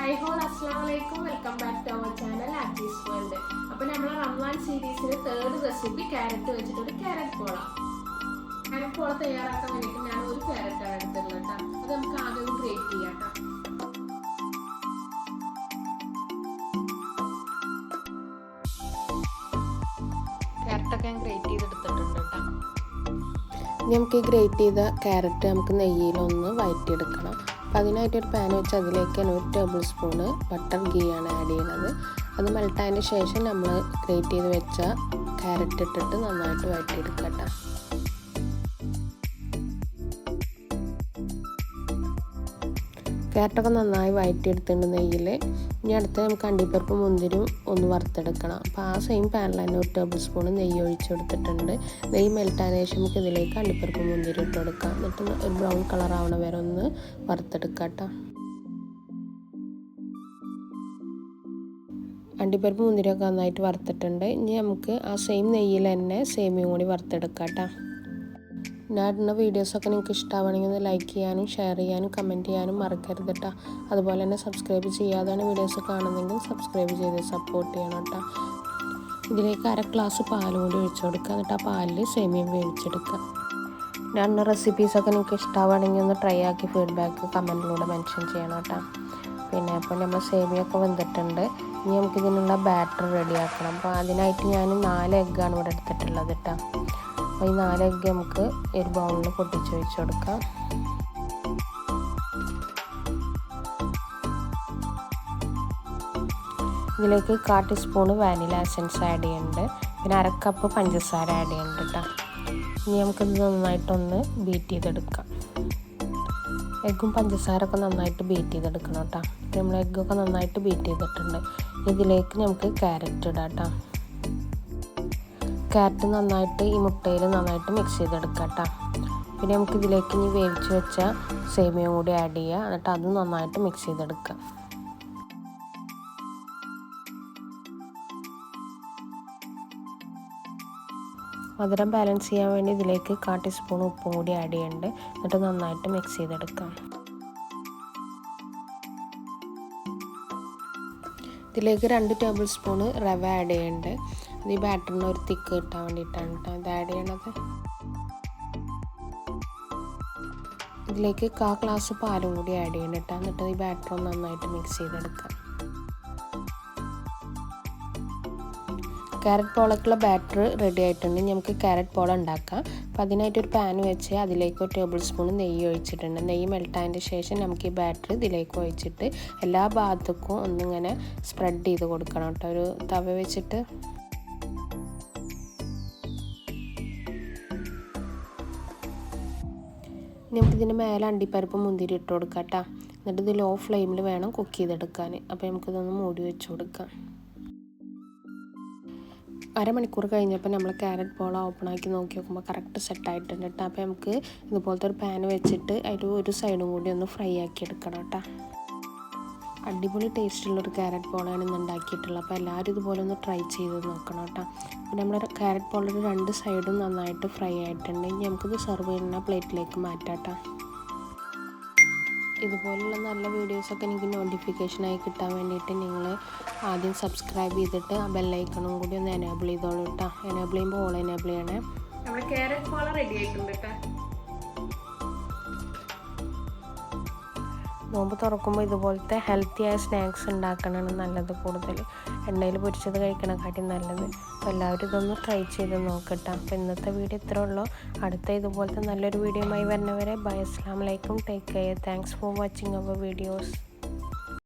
High all അസ്സാം വലൈക്കും welcome back to our channel artist world അപ്പൊ നമ്മൾ റംസാൻ സീരീസിലെ തേർഡ് റെസിപ്പി ക്യാരറ്റ് വെച്ചിട്ട് ഒരു ക്യാരറ്റ് പോള. ക്യാരറ്റ് പോള തയ്യാറാക്കാൻ വേണ്ടിയിട്ട് ഞാൻ ഒരു ക്യാരറ്റ് ആണ് എടുത്തിട്ടുള്ളത് കേട്ടോ. അത് നമുക്ക് ആദ്യം ഗ്രേറ്റ് ചെയ്യാം ഞാൻ നമുക്ക് ഈ ഗ്രേറ്റ് ചെയ്ത ക്യാരറ്റ് നമുക്ക് നെയ്യിലൊന്ന് വഴറ്റിയെടുക്കണം അപ്പം അതിനായിട്ട് ഒരു പാൻ വെച്ച് അതിലേക്ക് തന്നെ ഒരു ടേബിൾ സ്പൂണ് ബട്ടർ ഗീ ആണ് ആഡ് ചെയ്യുന്നത്. അത് മെൽട്ടായതിന് ശേഷം നമ്മൾ ഗ്രേറ്റ് ചെയ്ത് വെച്ച ക്യാരറ്റ് ഇട്ടിട്ട് നന്നായിട്ട് വഴറ്റിയെടുക്കട്ടെ ക്യാരറ്റൊക്കെ നന്നായി വഴറ്റിയെടുത്തിട്ടുണ്ട് നെയ്യിൽ ഇനി അടുത്ത് നമുക്ക് അണ്ടിപ്പരിപ്പ് മുന്തിരും ഒന്ന് വറുത്തെടുക്കണം. അപ്പോൾ ആ സെയിം പാനിൽ തന്നെ ഒരു ടേബിൾ സ്പൂൺ നെയ്യ് ഒഴിച്ചെടുത്തിട്ടുണ്ട്. നെയ്യ് മെൽറ്റാൻ ശേഷം നമുക്ക് ഇതിലേക്ക് അണ്ടിപ്പരിപ്പ് മുന്തിരി ഇട്ട് കൊടുക്കാം. എന്നിട്ട് ഒരു ബ്രൗൺ കളർ ആവണ വരെ ഒന്ന് വറുത്തെടുക്കാം കേട്ടോ. അണ്ടിപ്പരിപ്പ് മുന്തിരിയൊക്കെ നന്നായിട്ട് വറുത്തിട്ടുണ്ട്. ഇനി നമുക്ക് ആ സെയിം നെയ്യിൽ തന്നെ സേമിയും കൂടി വറുത്തെടുക്കാം കേട്ടോ. ഞാൻ ഇടുന്ന വീഡിയോസൊക്കെ നിങ്ങൾക്ക് ഇഷ്ടമാണെങ്കിൽ ഒന്ന് ലൈക്ക് ചെയ്യാനും ഷെയർ ചെയ്യാനും കമന്റ് ചെയ്യാനും മറക്കരുത് കേട്ടോ അതുപോലെ തന്നെ സബ്സ്ക്രൈബ് ചെയ്യാതാണ് വീഡിയോസ് കാണുന്നതെങ്കിൽ സബ്സ്ക്രൈബ് ചെയ്ത് സപ്പോർട്ട് ചെയ്യണം കേട്ടോ ഇതിലേക്ക് അര ഗ്ലാസ് പാലും കൂടി ഒഴിച്ചു കൊടുക്കുക. എന്നിട്ട് ആ പാലിൽ സേമിയം വേവിച്ചെടുക്കുക. ഞാൻ റെസിപ്പീസൊക്കെ നിങ്ങൾക്ക് ഇഷ്ടമാണെങ്കിൽ ഒന്ന് ട്രൈ ആക്കി ഫീഡ്ബാക്ക് കമന്റിലൂടെ മെൻഷൻ ചെയ്യണം കേട്ടോ പിന്നെ അപ്പോൾ നമ്മൾ സേമിയൊക്കെ വന്നിട്ടുണ്ട് ഇനി നമുക്ക് ഇതിനുള്ള ബാറ്റർ റെഡിയാക്കണം അപ്പോൾ അതിനായിട്ട് ഞാൻ നാല് എഗ്ഗാണ് ഇവിടെ എടുത്തിട്ടുള്ളത് കേട്ടോ അപ്പോൾ ഈ നാലൊക്കെ നമുക്ക് ഒരു ബൗളിൽ പൊട്ടിച്ച് വെച്ച് കൊടുക്കാം. ഇതിലേക്ക് കാ ടീസ്പൂണ് വാനില എസൻസ് ആഡ് ചെയ്യുന്നുണ്ട് പിന്നെ അരക്കപ്പ് കപ്പ് പഞ്ചസാര ആഡ് ചെയ്യുന്നുണ്ട് കേട്ടോ ഇനി നമുക്കിത് നന്നായിട്ടൊന്ന് ബീറ്റ് ചെയ്തെടുക്കാം. എഗ്ഗും പഞ്ചസാരൊക്കെ നന്നായിട്ട് ബീറ്റ് ചെയ്തെടുക്കണം കേട്ടോ നമ്മൾ എഗ്ഗൊക്കെ നന്നായിട്ട് ബീറ്റ് ചെയ്തിട്ടുണ്ട്. ഇതിലേക്ക് നമുക്ക് ക്യാരറ്റ് ഇടാം കേട്ടോ ക്യാരറ്റ് നന്നായിട്ട് ഈ മുട്ടയിൽ നന്നായിട്ട് മിക്സ് ചെയ്തെടുക്കാം കേട്ടോ. പിന്നെ നമുക്ക് ഇതിലേക്ക് ഇനി വേവിച്ച് വെച്ച സേമിയും കൂടി ആഡ് ചെയ്യുക. എന്നിട്ട് അത് നന്നായിട്ട് മിക്സ് ചെയ്തെടുക്കുക. മധുരം ബാലൻസ് ചെയ്യാൻ വേണ്ടി ഇതിലേക്ക് കാ ടീസ്പൂൺ ഉപ്പും കൂടി ആഡ് ചെയ്യുന്നുണ്ട്. എന്നിട്ട് നന്നായിട്ട് മിക്സ് ചെയ്തെടുക്കാം. ഇതിലേക്ക് രണ്ട് ടേബിൾ സ്പൂണ് റവ ആഡ് ചെയ്യുന്നുണ്ട്. അത് ഈ ബാറ്ററിന് ഒരു തിക്ക് കിട്ടാൻ വേണ്ടിയിട്ടാണ് കേട്ടോ ഇത് ആഡ് ചെയ്യണത്. ഇതിലേക്ക് കാ ഗ്ലാസ് പാലും കൂടി ആഡ് ചെയ്യണം കേട്ടോ എന്നിട്ട് ഈ ബാറ്റർ ഒന്ന് നന്നായിട്ട് മിക്സ് ചെയ്തെടുക്കാം ക്യാരറ്റ് പോളക്കുള്ള ബാറ്റർ റെഡി ആയിട്ടുണ്ട്. നമുക്ക് ക്യാരറ്റ് പോള ഉണ്ടാക്കാം. അപ്പോൾ അതിനായിട്ട് ഒരു പാൻ വെച്ച് അതിലേക്ക് ഒരു ടേബിൾ സ്പൂൺ നെയ്യ് ഒഴിച്ചിട്ടുണ്ട്. നെയ്യ് മെൽട്ടായതിന്റെ ശേഷം നമുക്ക് ഈ ബാറ്റർ ഇതിലേക്ക് ഒഴിച്ചിട്ട് എല്ലാ ഭാഗത്തേക്കും ഒന്നിങ്ങനെ സ്പ്രെഡ് ചെയ്ത് കൊടുക്കണം കേട്ടോ ഒരു തവ വെച്ചിട്ട് നമുക്കിതിന്റെ മേലെ അണ്ടിപ്പരിപ്പ് മുന്തിരി ഇട്ട് കൊടുക്കാം കേട്ടോ എന്നിട്ട് ഇത് ലോ ഫ്ലെയിമിൽ വേണം കുക്ക് ചെയ്തെടുക്കാൻ. അപ്പോൾ നമുക്കിതൊന്ന് മൂടി വെച്ച് കൊടുക്കാം. അരമണിക്കൂർ കഴിഞ്ഞപ്പോൾ നമ്മൾ ക്യാരറ്റ് ബോള ഓപ്പൺ ആക്കി നോക്കി നോക്കുമ്പോൾ കറക്റ്റ് സെറ്റായിട്ടുണ്ട് കേട്ടോ അപ്പോൾ നമുക്ക് ഇതുപോലത്തെ ഒരു പാൻ വെച്ചിട്ട് അതിൽ ഒരു സൈഡും കൂടി ഒന്ന് ഫ്രൈ ആക്കി എടുക്കണം കേട്ടോ അടിപൊളി ടേസ്റ്റുള്ളൊരു ക്യാരറ്റ് പോളയാണ് ഇന്ന് ഉണ്ടാക്കിയിട്ടുള്ളത്. അപ്പോൾ എല്ലാവരും ഇതുപോലെ ഒന്ന് ട്രൈ ചെയ്ത് നോക്കണം കേട്ടോ. അപ്പോൾ നമ്മുടെ ക്യാരറ്റ് പോളയുടെ രണ്ട് സൈഡും നന്നായിട്ട് ഫ്രൈ ആയിട്ടുണ്ട്. ഇനി നമുക്കിത് സെർവ് ചെയ്യുന്ന പ്ലേറ്റിലേക്ക് മാറ്റാം ഇതുപോലുള്ള നല്ല വീഡിയോസൊക്കെ എനിക്ക് നോട്ടിഫിക്കേഷനായി കിട്ടാൻ വേണ്ടിയിട്ട് നിങ്ങൾ ആദ്യം സബ്സ്ക്രൈബ് ചെയ്തിട്ട് ആ ബെല്ലൈക്കണും കൂടി ഒന്ന് എനേബിൾ ചെയ്തോളൂ കേട്ടോ. എനേബിൾ ചെയ്യുമ്പോൾ ഓൾ എനേബിൾ ചെയ്യണേ. നമ്മുടെ ക്യാരറ്റ് പോള റെഡി ആയിട്ടുണ്ട് കേട്ടോ. നോമ്പ് തുറക്കുമ്പോൾ ഇതുപോലത്തെ ഹെൽത്തി ആയ സ്നാക്സ് ഉണ്ടാക്കണമാണ് നല്ലത് കൂടുതൽ. എണ്ണയിൽ പൊരിച്ചത് കഴിക്കണക്കാട്ടി നല്ലത്. അപ്പോൾ എല്ലാവരും ഇതൊന്ന് ട്രൈ ചെയ്ത് നോക്കട്ടെ. അപ്പോൾ ഇന്നത്തെ വീഡിയോ ഇത്രേ ഉള്ളൂ. അടുത്ത ഇതുപോലത്തെ നല്ലൊരു വീഡിയോയുമായി വരുന്നവരെ ബൈ അസ്ലാം ലൈക്കും take care thanks for watching our videos